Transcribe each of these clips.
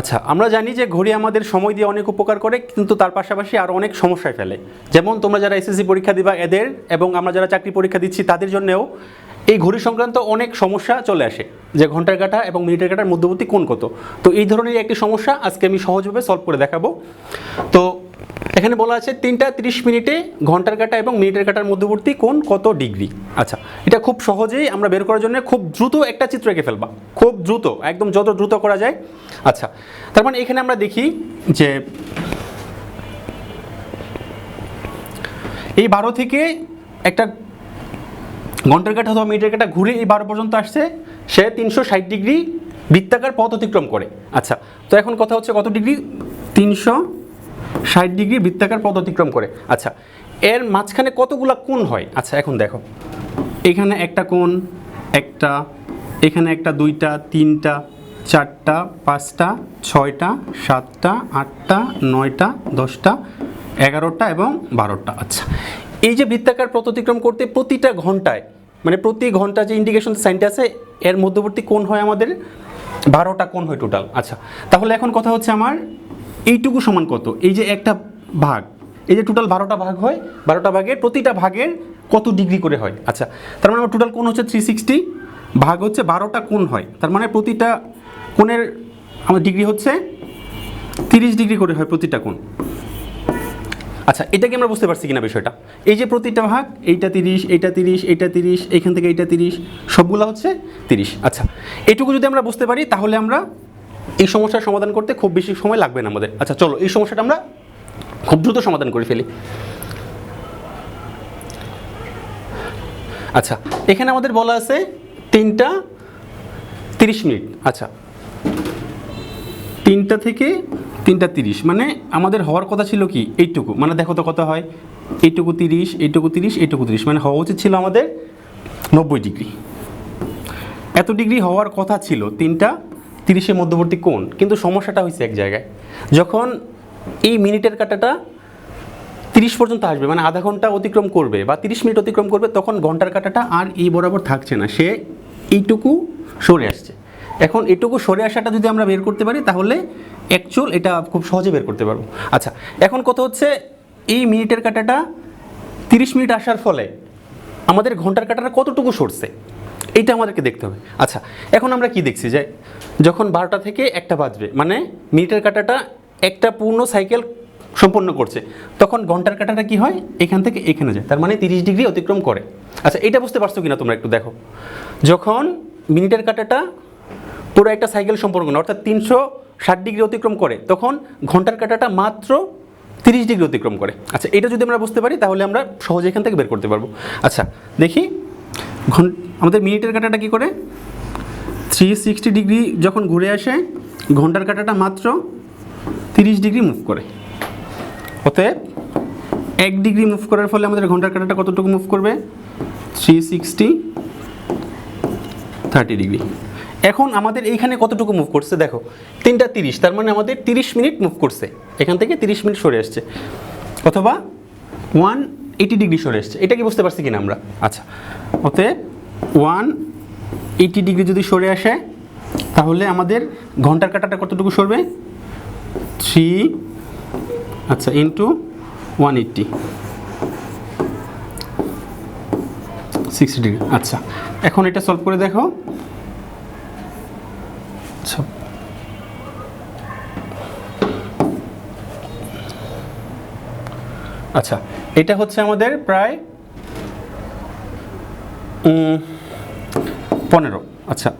আচ্ছা আমরা জানি যে ঘড়ি আমাদের সময় দিয়ে অনেক উপকার করে, কিন্তু তার পাশাপাশি আরও অনেক সমস্যায় ফেলে। যেমন তোমরা যারা এসএসসি পরীক্ষা দিবা, এদের এবং আমরা যারা চাকরি পরীক্ষা দিচ্ছি, তাদের জন্যেও এই ঘড়ি সংক্রান্ত অনেক সমস্যা চলে আসে, যে ঘণ্টার কাটা এবং মিনিটের কাটার মধ্যবর্তী কোন কত। তো এই ধরনের একটি সমস্যা আজকে আমি সহজভাবে সলভ করে দেখাবো। তো এখানে বলা আছে তিনটা তিরিশ মিনিটে ঘণ্টার কাটা এবং মিনিটের কাটার মধ্যবর্তী কোন কত ডিগ্রি। আচ্ছা এটা খুব সহজেই আমরা বের করার জন্য খুব দ্রুত একটা চিত্র এঁকে ফেলবা। খুব দ্রুত, একদম যত দ্রুত করা যায়। আচ্ছা তার মানে এখানে আমরা দেখি যে এই বারো থেকে একটা ঘণ্টার কাটা অথবা মিনিটের কাটা ঘুরে এই বারো পর্যন্ত আসছে, সে তিনশো ষাট ডিগ্রি বৃত্তাকার পথ অতিক্রম করে। আচ্ছা তো এখন কথা হচ্ছে কত ডিগ্রি? তিনশো ষাট ডিগ্রি বৃত্তাকার পথ অতিক্রম করে। আচ্ছা এর মাঝখানে কতগুলা কোণ হয়? আচ্ছা এখন দেখো। এখানে একটা কোণ, একটা এখানে একটা দুইটা, তিনটা, চারটা, পাঁচটা, ছয়টা, সাতটা, আটটা, নয়টা, দশটা, এগারোটা এবং বারোটা। আচ্ছা এই যে বৃত্তাকার পথ অতিক্রম করতে প্রতিটা ঘন্টায় মানে প্রতি ঘণ্টা যে ইন্ডিকেশন সাইনটা আছে, এর মধ্যবর্তী কোণ হয় আমাদের বারোটা কোণ হয় টোটাল আচ্ছা তাহলে এখন কথা হচ্ছে আমার এইটুকু সমান কত? এই যে একটা ভাগ, এই যে টোটাল বারোটা ভাগ হয়, বারোটা ভাগের প্রতিটা ভাগের কত ডিগ্রি করে হয়? আচ্ছা তার মানে আমার টোটাল কোণ হচ্ছে থ্রি সিক্সটি ভাগ হচ্ছে বারোটা কোণ হয়। তার মানে প্রতিটা কোণের আমার ডিগ্রি হচ্ছে তিরিশ ডিগ্রি করে হয় প্রতিটা কোণ। আচ্ছা এটা কি আমরা বুঝতে পারছি কিনা বিষয়টা? এই যে প্রতিটা ভাগ, এইটা তিরিশ এইটা তিরিশ এইটা তিরিশ এইখান থেকে এইটা তিরিশ, সবগুলো হচ্ছে তিরিশ। আচ্ছা এটুকু যদি আমরা বুঝতে পারি, তাহলে আমরা এই সমস্যার সমাধান করতে খুব বেশি সময় লাগবে না আমাদের। আচ্ছা চলো, এই সমস্যাটা আমরা খুব দ্রুত সমাধান করে ফেলি। আচ্ছা এখানে আমাদের বলা আছে তিনটা তিরিশ মিনিট। আচ্ছা। তিনটা থেকে তিনটা তিরিশ। মানে আমাদের হওয়ার কথা ছিল কি? এইটুকু। মানে দেখো তো কত হয়? এইটুকু তিরিশ এইটুকু তিরিশ এইটুকু তিরিশ। মানে হওয়া উচিত ছিল আমাদের নব্বই ডিগ্রি। এত ডিগ্রি হওয়ার কথা ছিল তিনটা তিরিশের মধ্যবর্তী কোণ। কিন্তু সমস্যাটা হয়েছে এক জায়গায়। যখন এই মিনিটের কাটাটা তিরিশ পর্যন্ত আসবে মানে আধা ঘণ্টা অতিক্রম করবে বা তিরিশ মিনিট অতিক্রম করবে, তখন ঘণ্টার কাটাটা আর এই বরাবর থাকছে না। সে এইটুকু সরে আসছে। এখন এটুকু সরে আসাটা যদি আমরা বের করতে পারি, তাহলে অ্যাকচুয়াল এটা খুব সহজে বের করতে পারব। আচ্ছা এখন কথা হচ্ছে এই মিনিটের কাটাটা তিরিশ মিনিট আসার ফলে আমাদের ঘণ্টার কাটাটা কতটুকু সরছে? এইটা আমাদেরকে দেখতে হবে। আচ্ছা এখন আমরা কি দেখছি যে যখন বারোটা থেকে একটা বাজবে মানে মিনিটের কাটাটা একটা পূর্ণ সাইকেল সম্পন্ন করছে। তখন ঘণ্টার কাটাটা কি হয়? এখান থেকে এখানে যায়। তার মানে তিরিশ ডিগ্রি অতিক্রম করে। আচ্ছা এটা বুঝতে পারছ কিনা তোমরা একটু দেখো। যখন মিনিটের কাটাটা পুরো একটা সাইকেল সম্পন্ন করে অর্থাৎ তিনশো ষাট ডিগ্রি অতিক্রম করে, তখন ঘণ্টার কাটাটা মাত্র তিরিশ ডিগ্রি অতিক্রম করে। আচ্ছা এটা যদি আমরা বুঝতে পারি, তাহলে আমরা সহজে এখান থেকে বের করতে পারব। আচ্ছা দেখি। ঘন আমাদের মিনিটের কাটাটা কি করে? থ্রি সিক্সটি ডিগ্রি যখন ঘুরে আসে, ঘণ্টার কাটাটা মাত্র তিরিশ ডিগ্রি মুভ করে। অতএব এক ডিগ্রি মুভ করার ফলে আমাদের ঘণ্টার কাটাটা কতটুকু মুভ করবে? থ্রি সিক্সটি থার্টি ডিগ্রি এখন আমাদের এইখানে কতটুকু মুভ করছে? দেখো, তিনটা তিরিশ, তার মানে আমাদের তিরিশ মিনিট মুভ করছে। এখান থেকে তিরিশ মিনিট সরে আসছে। অথবা ওয়ান এইটি ডিগ্রি সরে আসছে। এটা কি বুঝতে পারছি কিনা আমরা? আচ্ছা অতএব ওয়ান এইটি ডিগ্রি যদি সরে আসে, তাহলে আমাদের ঘণ্টার কাটাটা কতটুকু সরবে? থ্রি আচ্ছা into one eighty sixty degree আচ্ছা এখন এটা সলভ করে দেখো। আচ্ছা। আচ্ছা এটা হচ্ছে আমাদের প্রায় পনেরো। আচ্ছা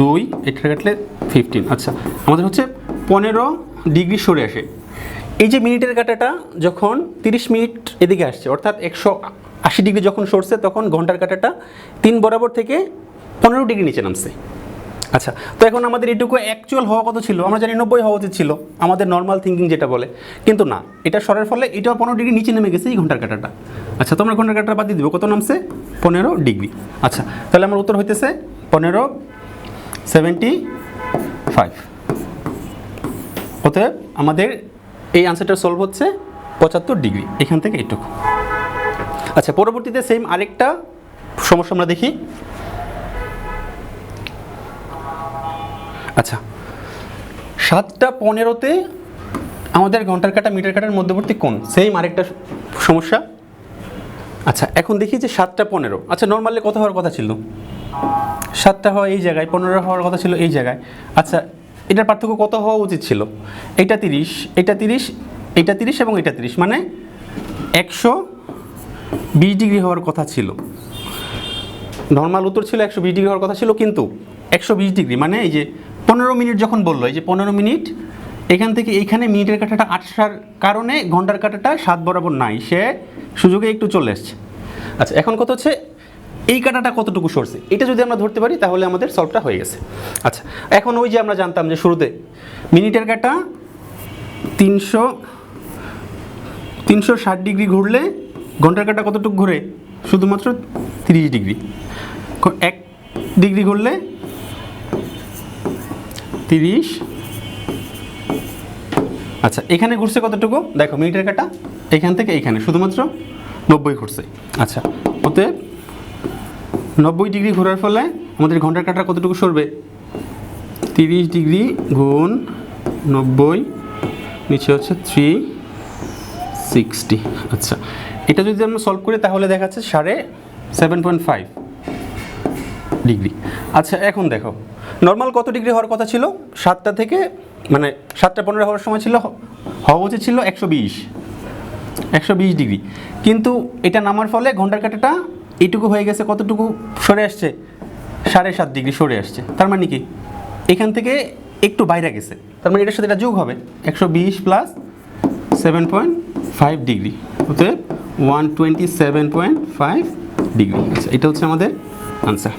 দুই এটা কাটলে ফিফটিন আচ্ছা আমাদের হচ্ছে পনেরো ডিগ্রি সরে আসে। এই যে মিনিটের কাটাটা যখন তিরিশ মিনিট এদিকে আসছে, অর্থাৎ একশো আশি ডিগ্রি যখন সরছে, তখন ঘণ্টার কাটাটা তিন বরাবর থেকে পনেরো ডিগ্রি নিচে নামছে। আচ্ছা তো এখন আমাদের এটুকু অ্যাকচুয়াল হওয়া কত ছিল? আমরা জানি নব্বই হওয়া উচিত ছিল, আমাদের নর্মাল থিঙ্কিং যেটা বলে। কিন্তু না, এটা সরার ফলে এটাও পনেরো ডিগ্রি নিচে নেমে গেছে এই ঘণ্টার কাটাটা। আচ্ছা তোমরা ঘণ্টার কাটাটা বাদ দিয়ে দিবে, কত নামছে? পনেরো ডিগ্রি। আচ্ছা তাহলে আমার উত্তর হইতেছে পনেরো সেভেন্টি ফাইভ অতএব আমাদের এই আনসারটা সলভ হচ্ছে পঁচাত্তর ডিগ্রি এখান থেকে এইটুকু আচ্ছা পরবর্তীতে সেম আরেকটা সমস্যা আমরা দেখি। আচ্ছা সাতটা পনেরোতে আমাদের ঘণ্টার কাটা, মিটার কাটার মধ্যবর্তী কোন সেম আরেকটা সমস্যা। আচ্ছা এখন দেখি যে সাতটা পনেরো। আচ্ছা নর্মালি কত হওয়ার কথা ছিল? সাতটা হওয়া এই জায়গায়, পনেরো হওয়ার কথা ছিল এই জায়গায়। আচ্ছা এটার পার্থক্য কত হওয়া উচিত ছিল? এটা তিরিশ এটা তিরিশ এটা তিরিশ এবং এটা তিরিশ মানে একশো বিশ ডিগ্রি হওয়ার কথা ছিল। নর্মাল উত্তর ছিল একশো বিশ ডিগ্রি হওয়ার কথা ছিল, কিন্তু একশো বিশ ডিগ্রি মানে এই যে পনেরো মিনিট যখন বলল, এই যে পনেরো মিনিট, এখান থেকে এইখানে মিনিটের কাঁটাটা আসার কারণে ঘণ্টার কাঁটাটা সাত বরাবর নাই, সে সুযোগে একটু চলে এসছে। আচ্ছা এখন কত হচ্ছে? এই কাঁটাটা কতটুকু সরছে? এটা যদি আমরা ধরতে পারি, তাহলে আমাদের সলভটা হয়ে গেছে। আচ্ছা এখন ওই যে আমরা জানতাম যে শুরুতে মিনিটের কাঁটা তিনশো তিনশো ষাট ডিগ্রি ঘুরলে ঘণ্টার কাঁটা কতটুকু ঘুরে? শুধুমাত্র তিরিশ ডিগ্রি। এক ডিগ্রি ঘুরলে তিরিশ। আচ্ছা এখানে ঘুরছে কতটুকু? দেখো, মিনিটের কাটা এখান থেকে এইখানে শুধুমাত্র নব্বই ঘুরছে। আচ্ছা ওতে নব্বই ডিগ্রি ঘোরার ফলে আমাদের ঘণ্টার কাটা কতটুকু সরবে? তিরিশ ডিগ্রি গুণ নব্বই, নিচে হচ্ছে থ্রি সিক্সটি আচ্ছা এটা যদি আমরা সলভ করি তাহলে দেখা যাচ্ছে সাড়ে সেভেন পয়েন্ট ফাইভ ডিগ্রি। আচ্ছা এখন দেখো নর্মাল কত ডিগ্রি হওয়ার কথা ছিল? সাতটা থেকে মানে সাতটা পনেরো হওয়ার সময় ছিল, হওয়া উচিত ছিল একশো বিশ একশো বিশ ডিগ্রি। কিন্তু এটা নামার ফলে ঘণ্টার কাঁটাটা এইটুকু হয়ে গেছে, কতটুকু? সরে আসছে, সাড়ে সাত ডিগ্রি সরে আসছে। তার মানে কি? এখান থেকে একটু বাইরে গেছে। তার মানে এটার সাথে এটা যোগ হবে, একশো বিশ plus seven point five degree. অতএব one twenty seven point five degree এটা হচ্ছে আমাদের আনসার